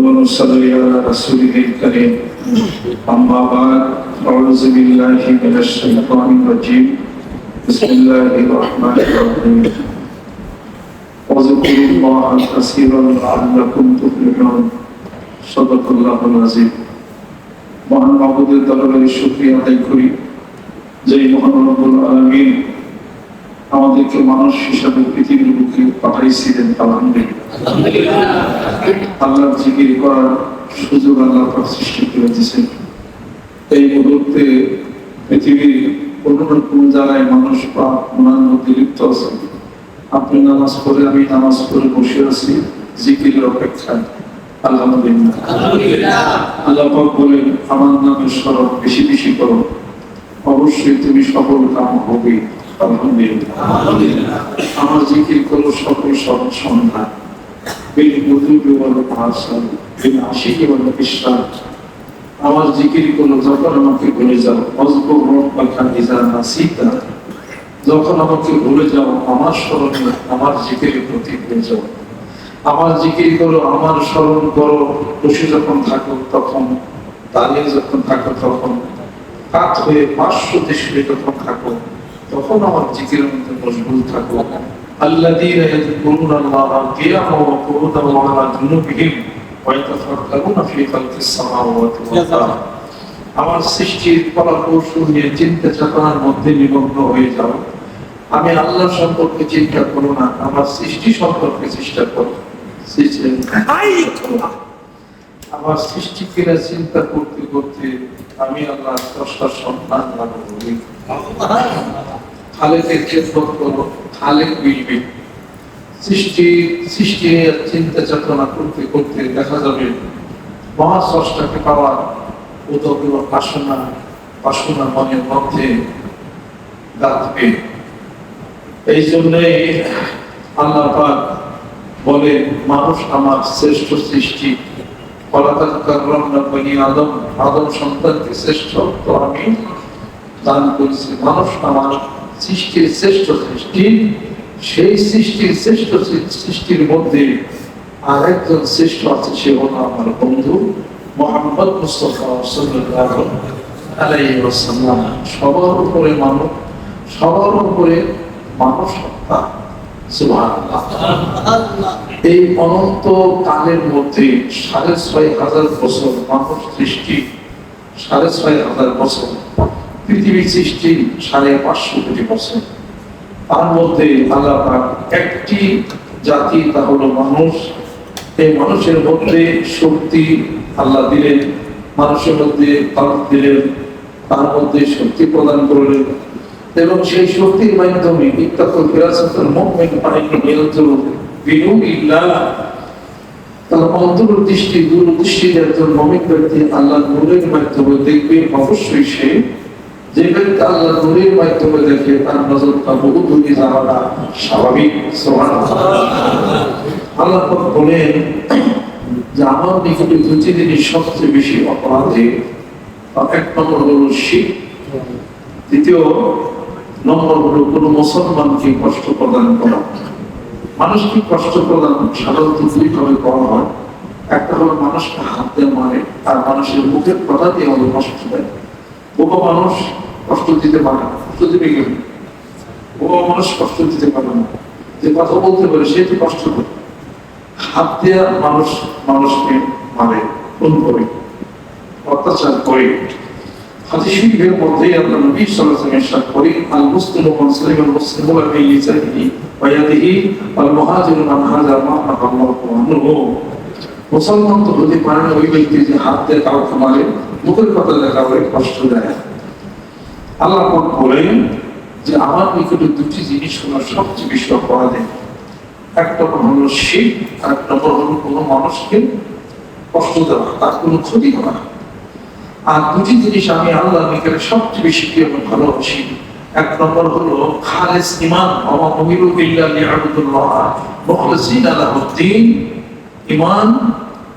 ونصلي على رسوله الكريم أما بعد أعوذ بالله من الشيطان الرجيم بسم الله الرحمن الرحيم واذكروا الله كثيرا لعلكم تفلحون صدق الله العظيم মহান মাহবুদের দরবারে শুকরিয়া আদায় করি যে মহান রব্বুল আলামিন আমাদেরকে মানুষ হিসাবে পৃথিবীর বুকে পাঠাইছিলেন আলহামদুলিল্লাহ আল্লাহর জিকির করার সুযোগ আল্লাহ সৃষ্টি করে দিয়েছেন। এই মুহূর্তে পৃথিবীর কোন না কোন জায়গায় মানুষ পাপ গুণার মধ্যে লিপ্ত আছে। আপনি নামাজ পড়ে, আমি নামাজ পড়ে বসে আছি, জিকিরের অপেক্ষায়। আলহামদুলিল্লাহ আল্লাহ বলেন, আমার নামের স্মরণ বেশি বেশি করো। অবশ্যই তুমি সফল কাম হবে আমার জিকির করো সকল সব সন্ধান বিল বুজুর্গ বল ভাষা বিল আশিকি বল বিশ্বাস আমার জিকির করো যখন আমাকে ভুলে যাও নাসিতা যখন আমাকে ভুলে যাও আমার স্মরণে আমার জিকিরের প্রতি ভুলে যাও আমার জিকির করো আমার স্মরণ করো বসে যখন থাকো, তখন দাঁড়িয়ে যখন থাকো, তখন কাত হয়ে পার্শ্ব দেশে যখন থাকো তখন আমার জিকিরের মধ্যে মশগুল থাকো الذين يذكرون الله قياما وقعودا وعلى جنوبهم ويتفكرون في خلق السماوات والارض আমার সৃষ্টির কলাকৌশল নিয়ে চিন্তা চেতনার মধ্যে নিমগ্ন হয়ে যাও আমি আল্লাহ সম্পর্কে চিন্তা করো না আমার সৃষ্টি সম্পর্কে চেষ্টা করো সৃষ্টি আই আল্লাহ। আমার সৃষ্টিকে চিন্তা করতে করতে আমি আল্লাহ স্রষ্টার সন্তান লাভ করি চিন্তা চেতনা করতে করতে দেখা যাবে মহাস্রষ্টাকে পাওয়ার বাসনা বাসনা মনের মধ্যে এই জন্যই আল্লাহ বলে মানুষ আমার শ্রেষ্ঠ সৃষ্টি। বনি আদম আদম সন্তানকে শ্রেষ্ঠ, তো আমি দান করেছি মানুষ আমার সৃষ্টির শ্রেষ্ঠ সৃষ্টি, সেই সৃষ্টির শ্রেষ্ঠ সৃষ্টির মধ্যে আর একজন শ্রেষ্ঠ আছে, সে হলো আমার বন্ধু মোহাম্মদ মুস্তফা সবার উপরে মানব সবার উপরে মানব সত্তা এই অনন্ত কালের মধ্যে সাড়ে ছয় হাজার বছর মানব সৃষ্টি, সাড়ে ছয় হাজার বছর পৃথিবী সৃষ্টি সাড়ে পাঁচশো কোটি বছর। তার মধ্যে আল্লাহ একটি জাতি, তা হলো মানুষ। এই মানুষের মধ্যে শক্তি আল্লাহ দিলেন, মানুষের মধ্যে দিলেন, তার মধ্যে শক্তি প্রদান করলেন। এবং সেই শক্তির মাধ্যমে ইত্তাকুল ফিরাসাতুল মুমিন বিনুবিল্লাহ তার অন্তর্দৃষ্টি দূরদৃষ্টির একজন মমিক ব্যক্তি আল্লাহ নূরের মাধ্যমে দেখবে অবশ্যই সে যে আল্লাহ মাধ্যমে দেখে তার নজরটা বহু দূরে যাওয়াটা স্বাভাবিক আল্লাহ পাক বলেন যে আমার নিকটে দুটি জিনিস সবচেয়ে বেশি অপরাধে। এক নম্বর হলো দ্বিতীয় নম্বর হলো কোনো মুসলমানকে কষ্ট প্রদান করা। মানুষকে কষ্ট প্রদান সাধারণত দুইভাবে করা হয়। একটা হলো মানুষকে হাত দিয়ে মারে, আর মানুষের মুখের কথা দিয়ে আমাদের কষ্ট দেয়। বহু মানুষ দিতে পারে না কষ্ট দিবে কষ্ট দিতে পারে না। যে কথা বলতে পারে, সে তো কষ্ট করে। হাত দিয়ে মানুষ মানুষকে মারে, খুন করে, অত্যাচার করে। হাদিস শরীফের মধ্যে আমরা নবী সাল্লাল্লাহু আলাইহি করি আল মুসলিমু মান সালিমা আল মুসলিমুনা ফি লিসানিহি ওয়া ইয়াদিহি ওয়াল মুহাজিরু মান হাজার মা আল্লাহু আনহু। মুসলমান তো হতে পারে না ওই ব্যক্তি যে হাত কাউকে মারে, মুখের কথা দিয়ে কাউকে কষ্ট দেয় আল্লাহ বলেন যে আমার নিকটে দুটি জিনিস হলো সবচেয়ে বেশি অপরাধে। এক নম্বর হলো শিখ আর এক নম্বর হলো কোনো মানুষকে কষ্ট দেওয়া, তার কোনো ক্ষতি করা। আর দুটি জিনিস আমি আল্লাহ নিকটে সবচেয়ে বেশি প্রিয় ভালোবাসি। এক নম্বর হলো খালেস ইমান আমা মহিলু বিল্লাহ লিআবুদুল্লাহ মুখলিসিনা লাহুদ্দিন ইমান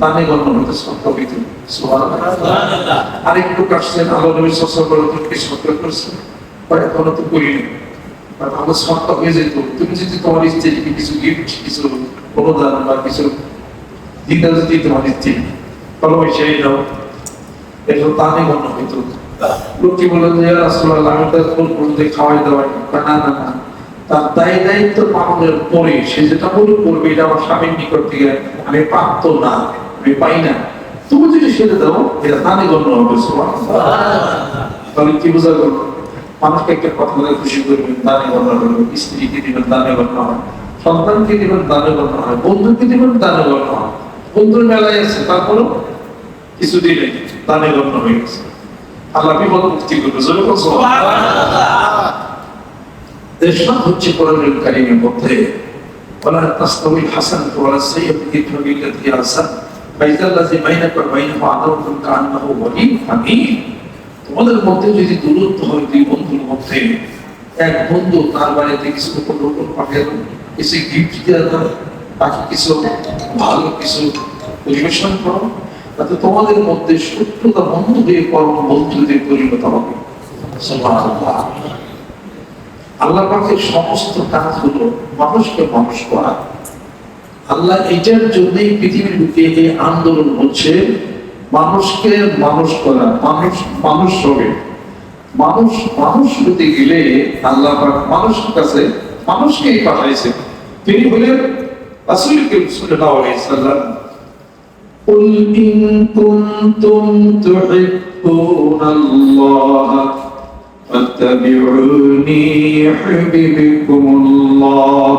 তাহলে গণ্য হতে সত্য হইতে আরেক লোক আসছেন আলো নবী সসর বলে তোমাকে সত্য করছেন। বা এখনও তো করিনি তাহলে সত্য হয়ে যেত। তুমি যদি তোমার স্ত্রীকে কিছু গিফট কিছু অনুদান বা কিছু দিনটা যদি তোমার স্ত্রী ভালোবাসে দাও এটা তাহলে গণ্য হইতো। লোক কি যে আসলে আমি তো খাওয়াই দাওয়াই না না না। তার দায় দায়িত্ব পালনের পরে সে যেটা করবে, এটা আমার স্বামীর নিকট থেকে আমি প্রাপ্ত না, আমি পাই না। তুমি যদি সেটা দাও, এটা তাহলে গণ্য হবে তাহলে কি বোঝা গেল? মানুষকে একটা কথা বলে খুশি করবেন দানে গণ্য হবে, স্ত্রীকে দিবেন দানে গণ্য হয় সন্তানকে দিবেন দানে গণ্য হয় বন্ধুকে দিবেন দানে গণ্য হয় বন্ধুর মেলায় আছে, তারপরেও কিছু দিলে দানে গণ্য হয়ে গেছে। আল্লাহ বিপদ মুক্তি করবে জোরে বলছো দেশনাথ হচ্ছে কোরআনুল কারীমের মধ্যে ولا تستوي الحسنة ولا السيئة ادفع بالتي هي أحسن فإذا الذي بينك وبينه عداوة كأنه ولي حميم তোমাদের মধ্যে যদি দূরত্ব হয় দুই বন্ধুর মধ্যে এক বন্ধু তার বাড়িতে কিছু উপলক্ষণ পাঠিয়ে দেন কিছু গিফট দিয়ে দেন তাকে কিছু ভালো কিছু পরিবেশন করো তাতে তোমাদের মধ্যে শত্রুতা বন্ধু হয়ে পরম বন্ধুদের পরিণত হবে সুবহানাল্লাহ। আল্লাহ পাকের সমস্ত কাজ হলো মানুষকে মানুষ করা আল্লাহ এটার জন্যই পৃথিবীর বুকে এই আন্দোলন হচ্ছে মানুষকে মানুষ করা মানুষ মানুষ হবে মানুষ মানুষ হতে গেলে আল্লাহ পাক মানুষের কাছে মানুষকেই পাঠাইছে তিনি হলেন রাসূল করিম সাল্লাল্লাহু আলাইহি সাল্লাম قل إن كنتم تحبون الله فاتبعوني يحببكم الله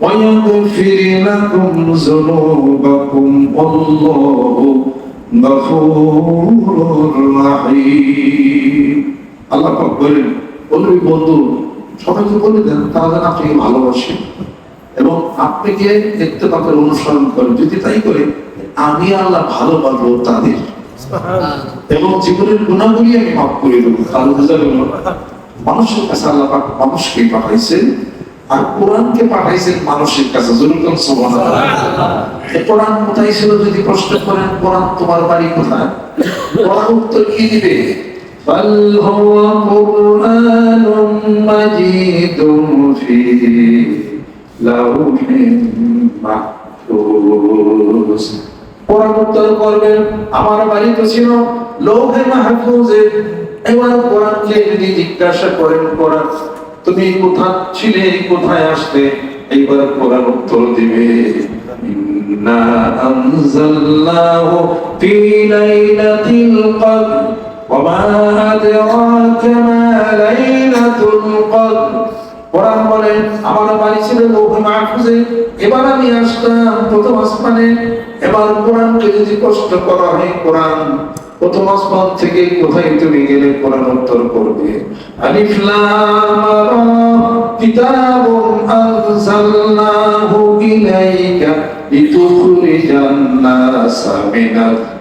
ويغفر لكم ذنوبكم والله غفور رحيم আল্লাহ পাক বলেন বলবি বন্ধু সবাইকে বলে দেন তারা যেন আপনাকে ভালোবাসে এবং আপনাকে দেখতে তাদের অনুসরণ করে যদি তাই করে আমি আল্লাহ ভালোবাসবো তাদের এবং জীবনের গুণাগুলি আমি মাফ করে দেবো তাহলে বোঝা গেল মানুষের কাছে আল্লাহ পাক মানুষকে পাঠাইছেন আর কোরআনকে পাঠাইছেন মানুষের কাছে জরুরন সুবহানাল্লাহ কোরআন কোথায় ছিল যদি প্রশ্ন করেন কোরআন তোমার বাড়ি কোথায় কোরআন উত্তর কি দিবে بل هو قرآن مجيد في لوح محفوظ কোরআন করবেন। আমার বাড়ি তো ছিল লৌহে মাহফুজে। এবার কোরআনকে যদি জিজ্ঞাসা করেন, কোরআন, তুমি কোথা ছিলে, কোথায় আসতে এইবার কোরআন উত্তর দিবে, ইন্না আনজালনাহু ফি লাইলাতিল কদর, ওয়া মা আদরাকা মা লাইলাতুল কদর। কোরআন বলে, আমার বাড়ি ছিল লৌহে মাহফুজে, এবার আমি আসলাম প্রথম আসমানে। এবার কোরআনকে যদি কষ্ট করা হয়, কোরআন প্রথম আসমান থেকে কোথায় তুমি গেলে কোরআন উত্তর করবে? আলিফ লাম কিতাবুন আনজালনাহু ইলাইকা লিতুখরিজান নাসা মিনাল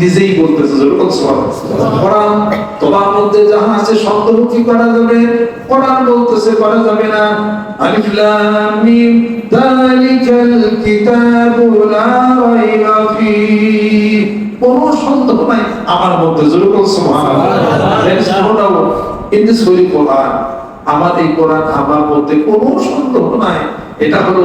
নিজেই বলতেছে কোরআন তোমার মধ্যে যাহা আছে সন্তর্ভুক্তি করা যাবে, কোরআন বলতেছে করা যাবে না। আলিফ লাম মিম যালিকাল কিতাবু লা রাইবা ফীহ কোন সন্দেহ নাই আমার মধ্যে জোরে কোন সুবহানাল্লাহ ইন দিস হোলি কোরআন আমার এই কোরআন আমার মধ্যে কোনো সন্দেহ নাই এটা হলো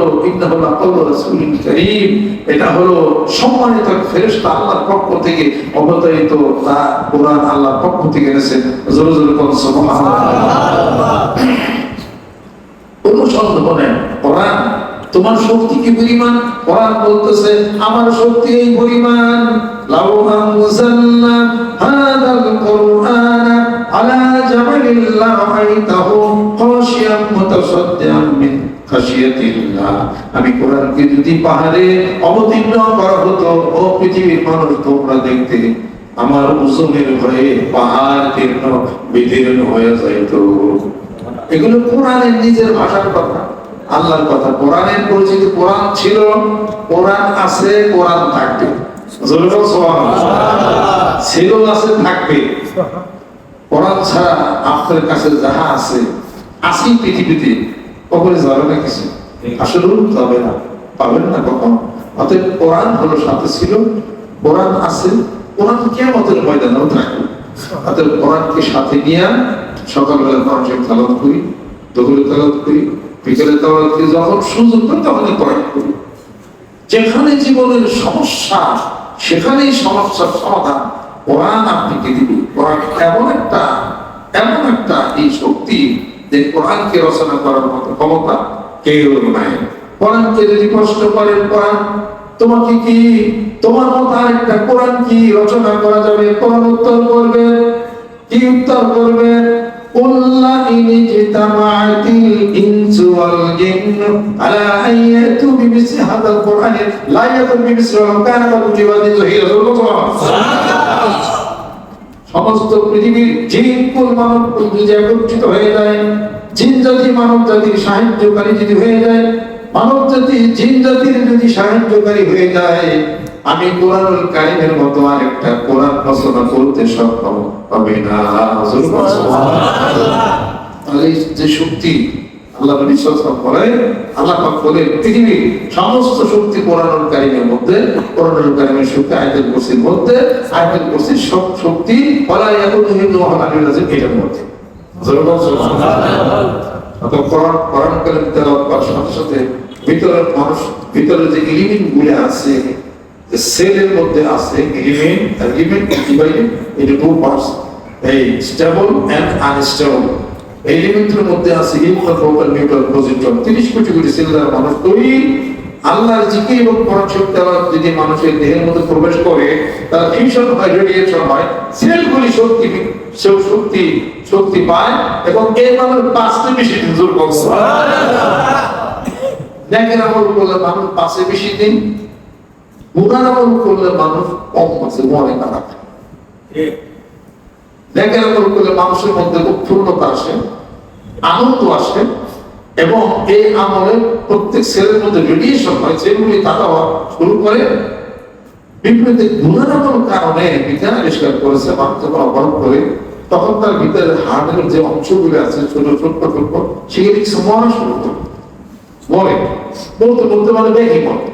এটা হলো সম্মানিত ফেরেশতা আল্লাহর পক্ষ থেকে অবতারিত তা কোরআন আল্লাহর পক্ষ থেকে এনেছেন। কোরআন, তোমার শক্তি কি পরিমাণ? কোরআন বলতেছে, আমার শক্তি এই পরিমাণ। লাউ আনজালনা হাদাল আলা জাবালিল লারাইতাহু মাশিয়াম মুতাসাদ্দিআন মিন। আমি কোরআনকে যদি পাহাড়ে অবতীর্ণ করা হতো, ও পৃথিবীর মানুষ তোমরা দেখতে আমার উজুমের ভয়ে পাহাড় তীর্ণ, বিদীর্ণ হয়ে যাইত। এগুলো কোরআনের নিজের ভাষার কথা। আল্লাহর কথা। কোরআনের পরিচিত কোরআন ছিল, কোরআন আছে, কোরআন থাকবে। ছিল, আছে, থাকবে। কোরআন ছাড়া আপনার কাছে যাহা আছে আসি পৃথিবীতে। কখনো যাবে না কিছু? আসলে যাবে না। পাবেন না কখন? অতএব কোরআন হলো সাথে ছিল কোরআন আছে কোরআন কেমতের ময়দানেও থাকবে অতএব কোরআনকে সাথে নিয়ে সকালবেলা কোরআন শরীফ তালাওয়াত করি দুপুরে তালাওয়াত করি বিকেলে তালাওয়াত করি যখন সুযোগ পাই তখনই কোরআন করি যেখানে জীবনের সমস্যা সেখানেই সমস্যার সমাধান কোরআন আপনাকে দিবে। কোরআন এমন একটা এমন একটা এই শক্তি যে কোরআনকে রচনা করার মতো ক্ষমতা কেউ নাই। কোরআনকে যদি প্রশ্ন করেন কোরআন, তোমাকে কি, তোমার মতো আরেকটা কোরআন কি রচনা করা যাবে? কোরআন উত্তর করবে। কি উত্তর করবে? قل সমস্ত পৃথিবীর জিন কুল মানব কুল যদি একত্রিত হয়ে যায় জিন জাতি মানব জাতির সাহায্যকারী যদি হয়ে যায় মানব জাতি জিন জাতির যদি সাহায্যকারী হয়ে যায় আমি কোরআনুল কারিমের মতো আরেকটা কোরআন রচনা করতে সক্ষম হবে না। তাহলে এই যে শক্তি আল্লাহ নবী বলে আল্লাহ পাক বলে পৃথিবীর সমস্ত শক্তি কোরআনুল কারিমের মধ্যে কোরআনুল কারিমের শক্তি, আয়াতুল কুরসির মধ্যে, আয়াতুল কুরসির সব শক্তি, ওয়ালা ইয়াকুতু হিন্দু ওয়াহানাবিল আযীম, এটার মধ্যে। করার সাথে ভিতরের ভিতরে যে এলিমেন্টগুলো আছে সেলের মধ্যে আছে element divided into two parts এই স্টেবল এলিমেন্টের মধ্যে আছে ইউক্রাল প্রোপাল neutral positron 30 crore crore cellular মানুষ তৈরি। আল্লাহর জিকির এবং কোরআন তেলাওয়াত যদি মানুষের দেহের মধ্যে প্রবেশ করে তার ফিউশন হয় রেডিয়েশন হয়। সেলগুলি শক্তি শক্তি শক্তি পায় এবং এই মানুষ পাঁচটা বেশি দিন জোর করছে দেখেন আমল করলে মানুষ পাঁচে বেশি দিন গুণার আমল করলে মানুষ কম আছে মনে খারাপ। দেখেন আমল করলে মানুষের মধ্যে উৎফুল্লতা আসে, আনন্দ আসে, এবং এই আমলে প্রত্যেক ছেলের মধ্যে রেডিয়েশন হয়, যেগুলি তারা শুরু করে। বিভিন্ন গুণার আমল কারণে বিজ্ঞান আবিষ্কার করেছে মানুষ যখন অবরোধ করে তখন তার ভিতরে হার্টের যে অংশগুলো আছে, ছোট ছোট ছোট সেগুলি মরা শুরু করে? বলে বলতে বলতে মানে দেখি বলে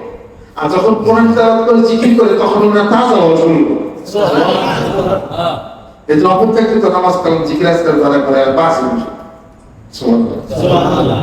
আর যখন কোরআন তেলাওয়াত করে, জিকির করে, তখন ওরা তাজা হওয়া শুরু করে। এই যে অপেক্ষাকৃত নামাজ কালাম তারা করে আর বাস সুবহানাল্লাহ।